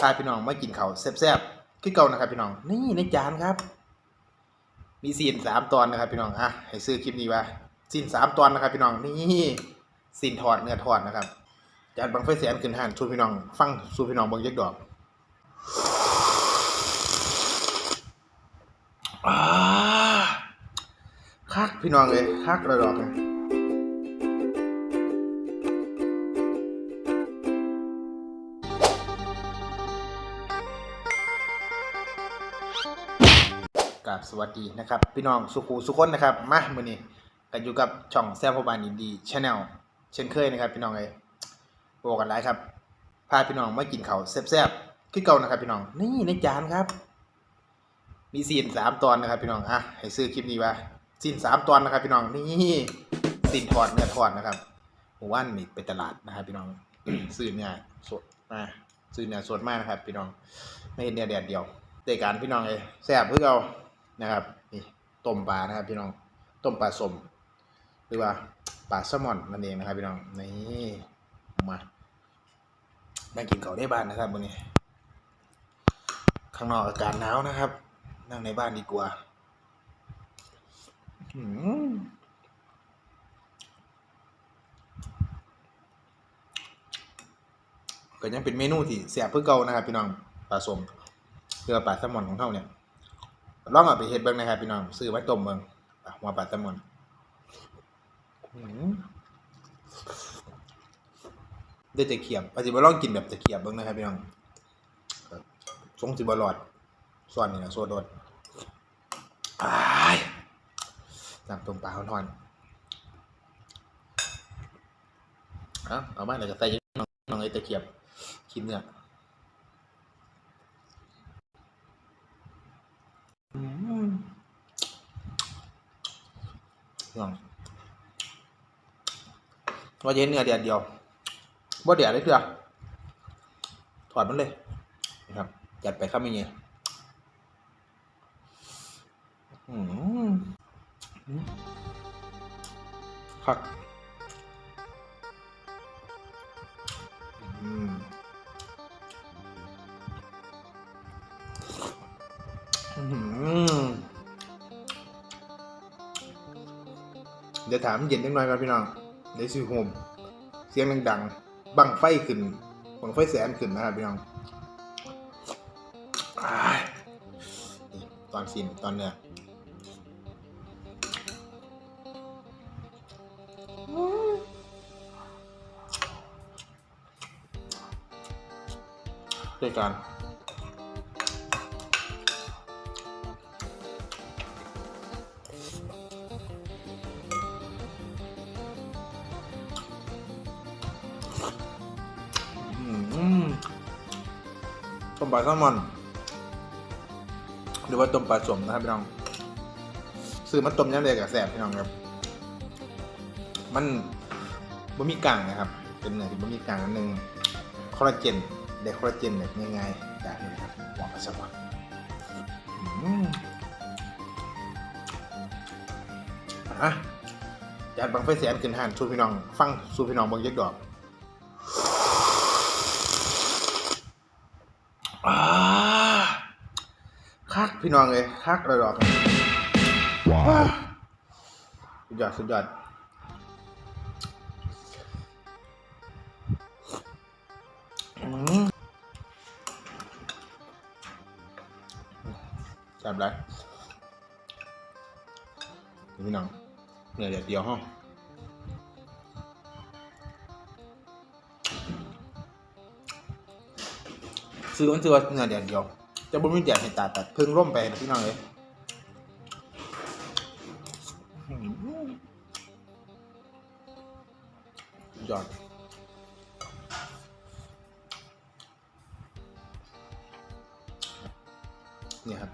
พาพี่น้องมากินข้าวแซ่บๆคือเก่านะครับพี่น้อง นี่ในจานครับ มีซีนสามตอนนะครับพี่น้องอะให้ซื้อคลิปนี้ว่าซีนสามตอนนะครับพี่น้องนี่ซีนทอดเนื้อทอดนะครับจานบังไฟแสนขึ้นห่านชูพี่น้อง ฟังชูพี่น้องเบิ่งยักดอกอ่าคักพี่น้องเลยคักระดอกเลย กราบสวัสดีนะครับพี่น้องสุขูสุคนนะครับมามือนี้กันอยู่กับช่องแซมพบานอินดีชาแนลเช่นเคยนะครับ พี่น้องเลยบอกกันหลายครับพาพี่น้องมากินเขาแซ่บๆคือเก่านะครับพี่น้องนี่ในจานครับ มีซีนสามตอนนะครับ พี่น้องอะให้ซื้อคลิปนี้ว่าซีนสามตอนนะครับ พี่น้องนี่ซีนทอดเนื้อทอดนะครับหมู่บ้านนี่ไปตลาดนะครับ พี่น้องซื้อเนื้อสดมาซื้อเนื้อสดมากนะครับ พี่น้องไม่เห็นเนื้อแดดเดียวแต่การพี่น้องเลยแซ่บเพื่อเรา นะครับนี่ต้มปลานะครับพี่น้องต้มปลาสมหรือว่าปลาแซลมอนนั่นเองนะครับพี่น้องนี่มานั่งกินข้าวได้บ้านนะครับวันนี้ ข้างนอกอากาศหนาวนะครับ นั่งในบ้านดีกว่าอืมก็ยังเป็นเมนูที่แซ่บเพื่อเก่านะครับพี่น้องปลาสมเรือปลาแซลมอนของเขาเนี่ย ลองเอาไปเฮ็ดเบิ่งนะครับพี่น้องซื้อไว้ต้มเบิ่งหัวปลาแซลมอนได้แต่เขียบอาจจะไปลองกินแบบตะเขียบเบิ่งนะครับพี่น้องทรงสิบหลอดส่วนนี่นะโซโดดายน้ำต้มปลาทอนเอาเอามาเดี๋ยวจะใส่น้องน้องไอ้ตะเกียบคิดเนื้ออืม ลองว่าจะเห็นเนื้อเดียวเดียวบ่เดียวเลยเถอถอดมันเลยนะครับ จัดไปครับไม่เงี้ยครับอืม เดี๋ยวถามเย็นนิดหน่อยครับพี่น้องได้ซื้อโฮมเสียงดังๆบังไฟขึ้นบังไฟแสนขึ้นนะครับพี่น้องอ้ายนี่ตอนฟินตอนเนื้อด้วยกัน มปลาแซลมอนหรือว่าต้มปลาสมนะครับพี่น้องซื้อมาต้มยำเลยกับแสบพี่น้องครับ มันบะหมี่กังนะครับ เป็นเนื้อที่บะหมี่กังอันหนึ่งคอลลาเจนได้คอลลาเจนแบบง่ายๆจากนี้นะครับหวานกระชับอืมอะจานบังไฟแสนขึ้นห่านสู้พี่น้อง ฟังสู้พี่น้องบางยักดอกอ่า คักพี่น้องเลยคักระดอกเลย Wow. สุดยอดสุดยอดจับไรพี่น้องเนื้อเดียวเดียวห้องซื้อมันซื้อว่าเนื้อเดียเดียว จะบ่มีแดดให้ตาตัดเพิ่งร่มไปนะพี่น้องเลยยอดเนี่ยครับ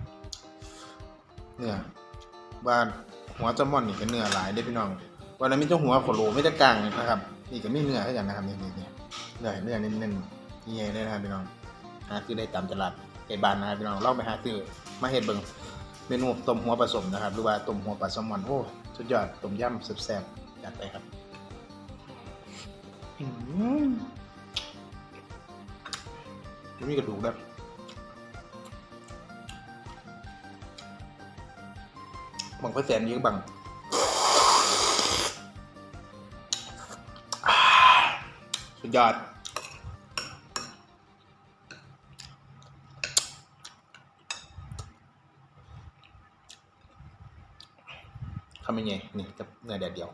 เนื้อบ้านหัวแซลมอนนี่ก็เนื้อหลายได้พี่น้องวันนั้นมีเจ้าหัวโขโลไม่ได้กลางนะครับนี่ก็มีเนื้อให้กันนะครับนี่นี่นี่เนื้อเนื้อเน้นๆนี่เลยนะครับพี่น้อง หาซื้อได้ตามตลาดไก่บ้านนะครับพี่น้องลองไปหาซื้อมาเฮ็ดเบิ่งเมนูต้มหัวปลาสมนะครับ หรือว่าต้มหัวปลาแซลมอนโอ้สุดยอดต้มยำแซ่บๆจัดไปครับอืมมันมีกระดูกด้วยบังเปอร์เซ็นต์เยอะบังอ่าสุดยอด ทำยังไง นี่กับเนื้อแดดเดียว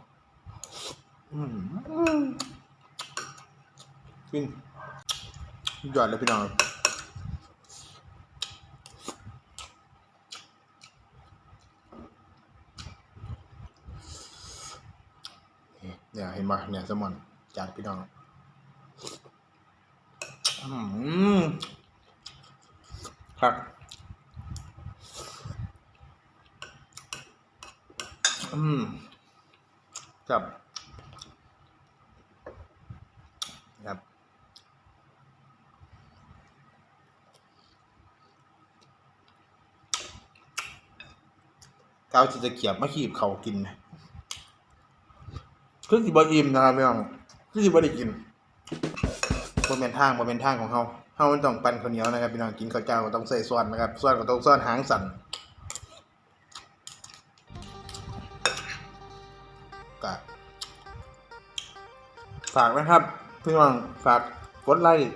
กินหยอดเลยพี่น้องเนี่ยเห็นปะเนี่ยแซลมอนจากพี่น้องอืมครับ อืมครับครับก้าวที่จะเกียบมาขีบเขากินนะคือสิบอิ่มนะครับพี่น้องคือสิบได้กินบนเป็นทางบนเป็นทางของเขาเขาต้องปั่นข้าวเหนียวนะครับพี่น้องกินข้าวเจ้าก็ต้องใส่ส่วนนะครับส่วนก็ต้องส่วนหางสัน ฝากนะครับพี่น้องฝากกดไลค์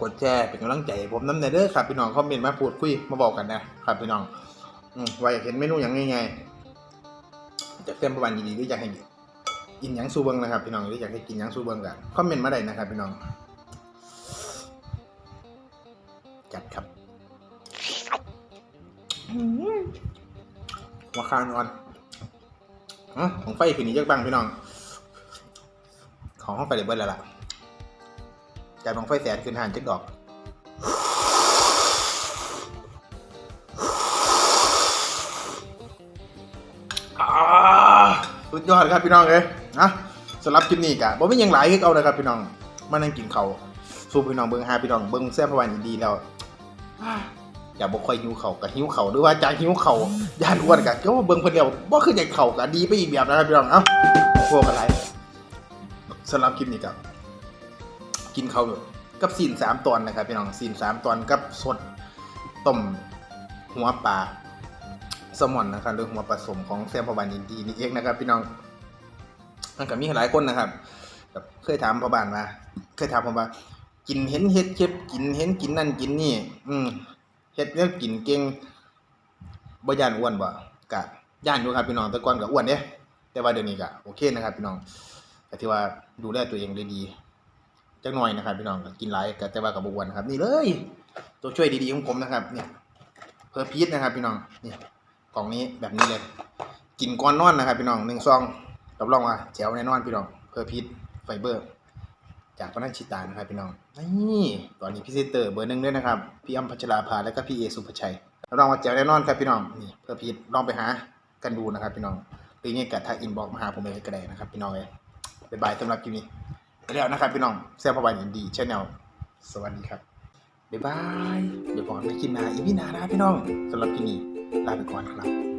กดแชร์เป็นกำลังใจผมน้ำในเด้อครับพี่น้องคอมเมนต์มาพูดคุยมาบอกกันนะครับพี่น้องว่าอยากเห็นเมนูอย่างไงๆจะเต็มประมาณดีๆหรืออยากให้กินยังซูเบิงนะครับพี่น้องหรืออยากให้กินยังซูเบิงกันคอมเมนต์มาได้นะครับพี่น้อง จัดครับหัวคานอนอ๋อของไฟคืนนี้จักบังพี่น้อง ของห้องไฟเดบเบิลแล้วล่ะจัดของไฟแสนคืนหันจักดอกอุดยอดครับพี่น้องเลยนะสำหรับคลิปนี้กะบ่มีหยังหลายคือเอานะครับพี่น้อง มานั่งกินเขาสู้พี่น้องเบิ่งหาพี่น้องเบิ่งแซ่บประวันดีแล้วอย่าบ่ค่อยหิวเขาวก็หิวเขาหรือว่าจะหิวเขาย่านอ้วนกะก็ว่าเบิ่งเพิ่นเดียวบ่คืออยากเขากะดีไปอีกแบบนะครับพี่น้องเอ้าพวกอะไร สำหรับคลิปนี้กับ กินเขาวกับซีนสามตอนนะครับพี่น้องซีนสามตอนกับสดต้มหัวปลาแซลมอนนะครับหรือหัวผสมของแซมพอบานอินดีนี่เองนะครับ พี่น้องมันก็มีหลายคนนะครับแบบเคยถามพอบ้านมาเคยถามผมว่า กินเห็นเฮ็ดเฮ็ดกินเห็นกินนั่นกินนี่ อืมเฮ็ดเนี่ยกินเก่งบ่ย่านอ้วนบ่กะย่านอยู่ครับพี่น้องแต่ก่อนก็อ้วนเด้แต่ว่าเดี๋ยวนี้ก็โอเคนะครับพี่น้อง ก็ถือว่าดูแลตัวเองได้ดีจักหน่อยนะครับพี่น้องกินหลายก็แต่ว่าก็บ่อ้วนนครับ นี่เลย ตัวช่วยดีๆของผมนะครับเนี่ยเพอร์พีทนะครับ พี่น้องนี่กล่องนี้แบบนี้เลยกินก้อนนอนนะครับ พี่น้องหนึ่งซองรับรองว่าแจ๋วแน่นอนพี่น้องเพื่อพิษไฟเบอร์ จากพนักชิตานะครับพี่น้องนี่ตอนนี้พี่เซเตอร์เบอร์หนึ่งด้วยนะครับพี่อัมพัชราภาและก็พี่เอสุภชัยรับรองว่าแจ๋วแน่นอนครับพี่น้องนี่เพื่อพิษลองไปหากันดูนะครับ พี่น้องหรือยังไงก็ทักอินบอกมาหาผมเลยก็ได้นะครับ พี่น้องเลย บ๊ายบายสำหรับคลิปนี้ไปแล้วนะครับพี่น้องแซ่บพวันอินดีชาแนลสวัสดีครับบ๊ายบายเดี๋ยวผมไปกินนาอีพี่น้านะครับพี่น้องสำหรับคลิปนี้ลาไปก่อนครับ